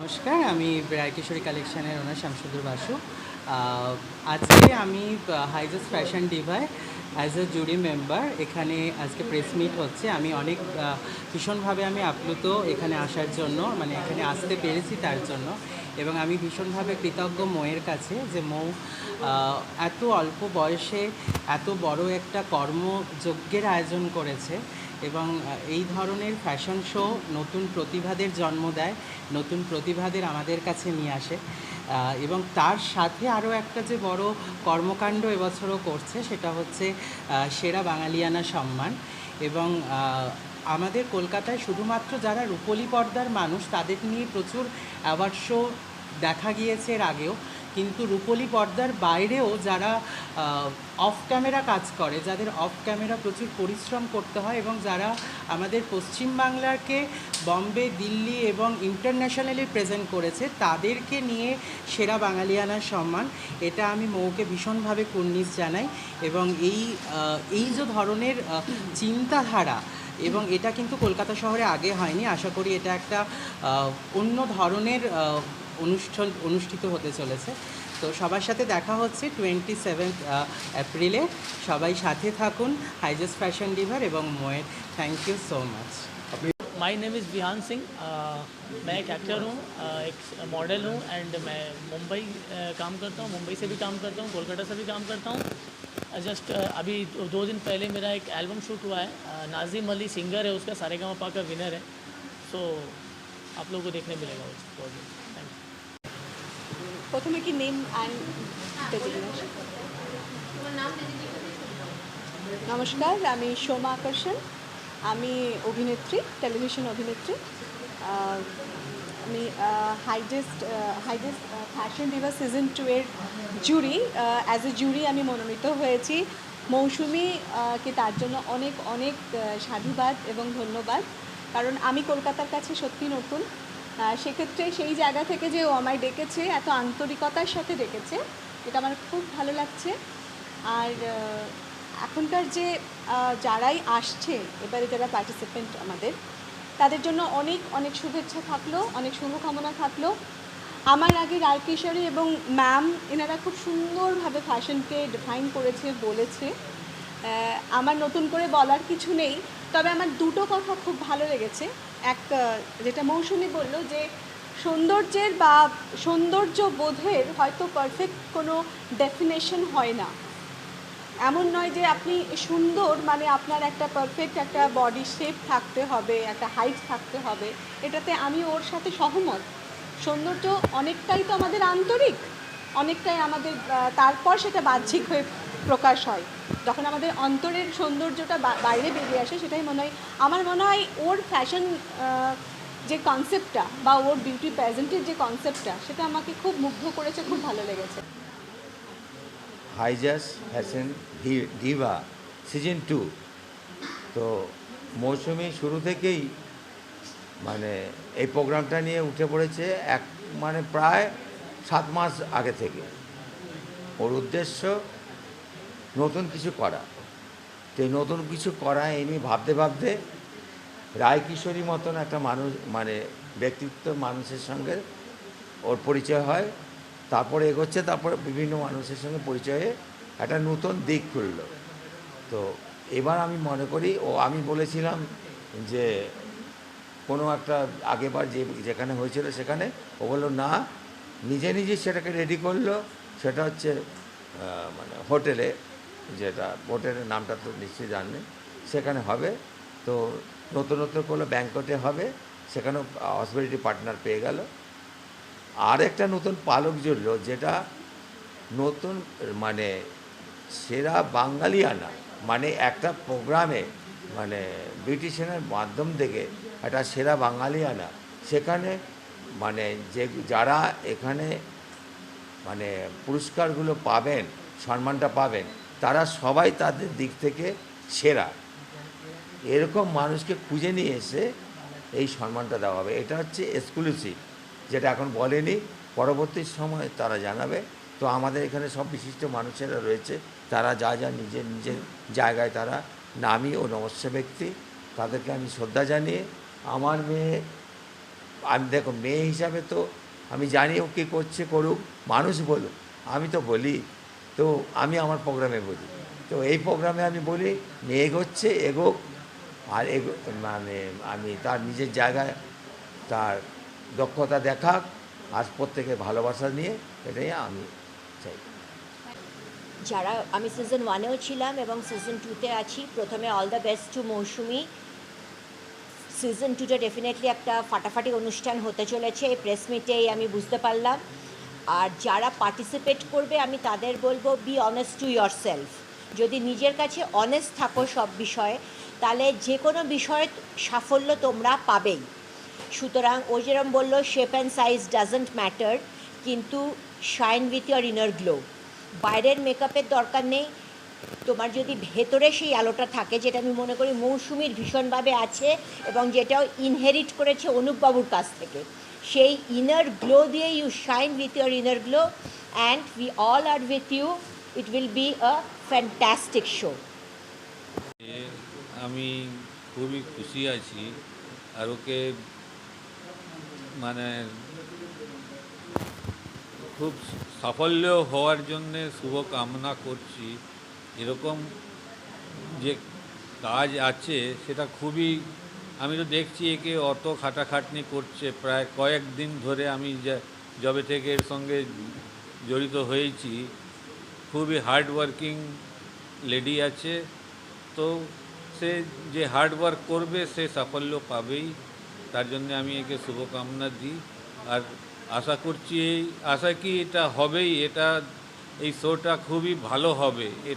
নমস্কার, আমি রায়কিশোরী কালেকশনের ওনার শামসুদ্দুর বাসু। আজকে আমি হাইজাস ফ্যাশন ডিভাই অ্যাজ এ জুরি মেম্বার এখানে আজকে প্রেস মিট হচ্ছে। আমি অনেক ভীষণভাবে আমি আপ্লুত এখানে আসার জন্য মানে এখানে আসতে পেরেছি তার জন্য। এবং আমি ভীষণভাবে কৃতজ্ঞ মৌয়ের কাছে যে মৌ এত অল্প বয়সে এত বড় একটা কর্মযজ্ঞের আয়োজন করেছে। এবং এই ধরনের ফ্যাশন শো নতুন প্রতিভাদের জন্ম দেয়, নতুন প্রতিভাদের আমাদের কাছে নিয়ে আসে। এবং তার সাথে আরও একটা যে বড় কর্মকাণ্ড এবছরও করছে সেটা হচ্ছে সেরা বাঙালিয়ানা সম্মান। এবং আমাদের কলকাতায় শুধুমাত্র যারা রূপলি পর্দার মানুষ তাদের নিয়ে প্রচুর অ্যাওয়ার্ড শো দেখা গিয়েছে এর আগেও। কিন্তু রূপলি পর্দার বাইরেও যারা অফ ক্যামেরা কাজ করে, যাদের অফ ক্যামেরা প্রচুর পরিশ্রম করতে হয় এবং যারা আমাদের পশ্চিমবাংলাকে বম্বে, দিল্লি এবং ইন্টারন্যাশনালি প্রেজেন্ট করেছে, তাদেরকে নিয়ে সেরা বাঙালিয়ানার সম্মান, এটা আমি মৌকে ভীষণভাবে কুর্নিশ জানাই এবং এই এই যে ধরনের চিন্তাধারা এবং এটা কিন্তু কলকাতা শহরে আগে হয়নি, আশা করি এটা একটা অন্য ধরনের অনুষ্ঠান অনুষ্ঠিত হতে চলেছে তো সবার সাথে দেখা হচ্ছে টোয়েন্টি সেভেন্থ এপ্রিলে সবাই সাথে থাকুন হাইজাস ফ্যাশন ডিভার এবং মোয়ের thank you so much my name is Vihaan Singh Uh, मैं एक एक्टर हूँ uh, एक मॉडल हूँ एंड मैं मुंबई uh, काम करता हूँ मुंबई से भी काम करता हूँ कोलकाता से भी काम करता हूँ जस्ट अभी दो, दो दिन पहले मेरा एक एल्बम शूट हुआ है Uh, नाजिम अली सिंगर है उसका सारे गाँव का विनर है सो आप लोगों को देखने मिलेगा उसको थैंक यू প্রথমে কি নেম অ্যান্ড নমস্কার আমি সোমা আকর্ষণ। আমি অভিনেত্রী টেলিভিশন অভিনেত্রী। আমি হাইডেস্ট হাইডেস্ট ফ্যাশন ডিভার সিজন টু এর জুরি অ্যাজ এ জুরি আমি মনোনীত হয়েছি। মৌসুমি আহ, তার জন্য অনেক অনেক সাধুবাদ এবং ধন্যবাদ। কারণ আমি কলকাতার কাছে সত্যি নতুন। সেক্ষেত্রে সেই জায়গা থেকে যে ও আমায় ডেকেছে, এত আন্তরিকতার সাথে ডেকেছে, এটা আমার খুব ভালো লাগছে। আর এখনকার যে যারাই আসছে, এবারে যারা পার্টিসিপেন্ট আমাদের, তাদের জন্য অনেক অনেক শুভেচ্ছা থাকল, অনেক শুভকামনা থাকল। আমার আগে রায়কিশোরী এবং ম্যাম, এনারা খুব সুন্দরভাবে ফ্যাশনকে ডিফাইন করেছে, বলেছে। আমার নতুন করে বলার কিছু নেই, তবে আমার দুটো কথা খুব ভালো লেগেছে। এক যেটা মৌসুমি বলল যে সৌন্দর্যের বা সৌন্দর্য বোধের হয়তো পারফেক্ট কোনো ডেফিনেশন হয় না। এমন নয় যে আপনি সুন্দর মানে আপনার একটা পারফেক্ট একটা বডি শেপ থাকতে হবে, একটা হাইট থাকতে হবে, এটাতে আমি ওর সাথে সহমত। সৌন্দর্য অনেকটাই তো আমাদের আন্তরিক, অনেকটাই আমাদের তারপর সেটা বাহ্যিক হয়ে প্রকাশ হয়। যখন আমাদের অন্তরের সৌন্দর্যটা বাইরে বেরিয়ে আসে, সেটাই মনে হয়, আমার মনে হয় ওর ফ্যাশন যে কনসেপ্টটা বা ওর বিউটি প্রেজেন্টের যে কনসেপ্টটা সেটা আমাকে খুব মুগ্ধ করেছে, খুব ভালো লেগেছে। হাইজাস ফ্যাশন ডিভা সিজন টু তো মৌসুমি শুরু থেকেই মানে এই প্রোগ্রামটা নিয়ে উঠে পড়েছে এক মানে প্রায় সাত মাস আগে থেকে। ওর উদ্দেশ্য নতুন কিছু করা। তো এই নতুন কিছু করা এই নিয়ে ভাবতে ভাবতে রায় কিশোরী মতন একটা মানুষ মানে ব্যক্তিত্ব মানুষের সঙ্গে ওর পরিচয় হয়। তারপরে এগোচ্ছে, তারপরে বিভিন্ন মানুষের সঙ্গে পরিচয়ে একটা নতুন দিক খুললো। তো এবার আমি মনে করি, ও আমি বলেছিলাম যে কোনো একটা আগেবার যে, যেখানে হয়েছিল সেখানে ও বলল, না, নিজে নিজে সেটাকে রেডি করল। সেটা হচ্ছে মানে হোটেলে যেটা বোর্ডের নামটা তো নিশ্চয়ই জানবেন সেখানে হবে। তো নতুন নতুন করল ব্যাংকটে হবে। সেখানেও হসপিটালিটি পার্টনার পেয়ে গেল। আর একটা নতুন পালক জুড়লো, যেটা নতুন মানে সেরা বাঙালিয়ানা মানে একটা প্রোগ্রামে মানে ব্রিটিশনের মাধ্যম থেকে একটা সেরা বাঙালিয়ানা। সেখানে মানে যে যারা এখানে মানে পুরস্কারগুলো পাবেন, সম্মানটা পাবেন তারা সবাই তাদের দিক থেকে সেরা। এরকম মানুষকে খুঁজে নিয়ে এসে এই সম্মানটা দেওয়া হবে। এটা হচ্ছে এক্সক্লুসিভ যেটা এখন বলেনি। পরবর্তী সময় তারা জানাবে। তো আমাদের এখানে সব বিশিষ্ট মানুষেরা রয়েছে। তারা যা যা নিজের নিজের জায়গায় তারা নামী ও নমস্য ব্যক্তি। তাদেরকে আমি শ্রদ্ধা জানিয়ে, আমার মেয়ে, আমি দেখো মেয়ে হিসাবে তো আমি জানি ও কী করছে করুক, মানুষ বলুক। আমি তো বলি তো আমি আমার প্রোগ্রামে বলি। তো এই প্রোগ্রামে আমি বলি মেয়ে এগোচ্ছে এগোক আর এগো মানে আমি তার নিজের জায়গায় তার দক্ষতা দেখাক, আর প্রত্যেকের ভালোবাসা নিয়ে এটাই আমি চাই। যারা, আমি সিজন ওয়ানেও ছিলাম এবং সিজন টুতে আছি, প্রথমে all the best to Moushumi. Season টুতে ডেফিনেটলি একটা ফাটাফাটি অনুষ্ঠান হতে চলেছে, এই প্রেস মিটেই আমি বুঝতে পারলাম। আর যারা পার্টিসিপেট করবে, আমি তাদের বলব be honest to yourself যদি নিজের কাছে অনেস্ট থাকো সব বিষয়ে, তাহলে যে কোনো বিষয়ে সাফল্য তোমরা পাবেই। সুতরাং ও যেরম বলল shape and size doesn't matter কিন্তু shine with your inner glow বাইরের মেকআপের দরকার নেই। তোমার যদি ভেতরে সেই আলোটা থাকে, যেটা আমি মনে করি মৌসুমির ভীষণভাবে আছে এবং যেটাও ইনহেরিট করেছে অনুপবাবুর কাছ থেকে। সেই ইনার গ্লো দিয়ে you shine with your inner glow and we all are with you it will be a fantastic show আমি খুবই খুশি আছি। আর ওকে মানে খুব সাফল্য হওয়ার জন্যে শুভকামনা করছি। এরকম যে কাজ আছে, সেটা খুবই আমি তো দেখছি একে অত খাটাখাটনি করছে। প্রায় কয়েকদিন ধরে আমি যা- যবে থেকে এর সঙ্গে জড়িত হয়েছি। খুবই হার্ড ওয়ার্কিং লেডি আছে। তো সে যে হার্ড ওয়ার্ক করবে, সে সাফল্য পাবেই। তার জন্য আমি একে শুভকামনা দিই। আর আশা করছি এই, আশা কি এটা হবেই? এটা, এই শোটা খুবই ভালো হবে। এটা